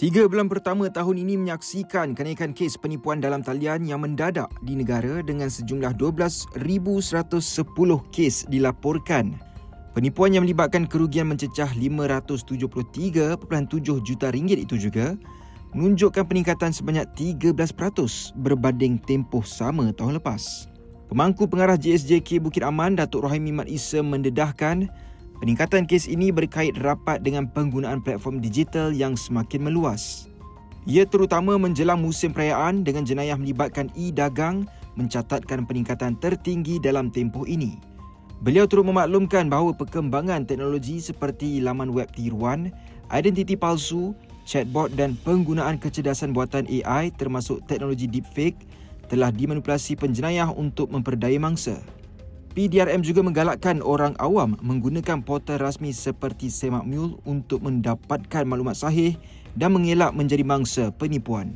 Tiga bulan pertama tahun ini menyaksikan kenaikan kes penipuan dalam talian yang mendadak di negara dengan sejumlah 12,110 kes dilaporkan. Penipuan yang melibatkan kerugian mencecah 573.7 juta ringgit itu juga menunjukkan peningkatan sebanyak 13% berbanding tempoh sama tahun lepas. Pemangku pengarah JSJK Bukit Aman, Datuk Rohaimi Mat Isa mendedahkan Peningkatan kes ini berkait rapat dengan penggunaan platform digital yang semakin meluas. Ia terutama menjelang musim perayaan dengan jenayah melibatkan e-dagang mencatatkan peningkatan tertinggi dalam tempoh ini. Beliau turut memaklumkan bahawa perkembangan teknologi seperti laman web tiruan, identiti palsu, chatbot dan penggunaan kecerdasan buatan AI termasuk teknologi deepfake telah dimanipulasi penjenayah untuk memperdaya mangsa. PDRM juga menggalakkan orang awam menggunakan portal rasmi seperti Semak Mule untuk mendapatkan maklumat sahih dan mengelak menjadi mangsa penipuan.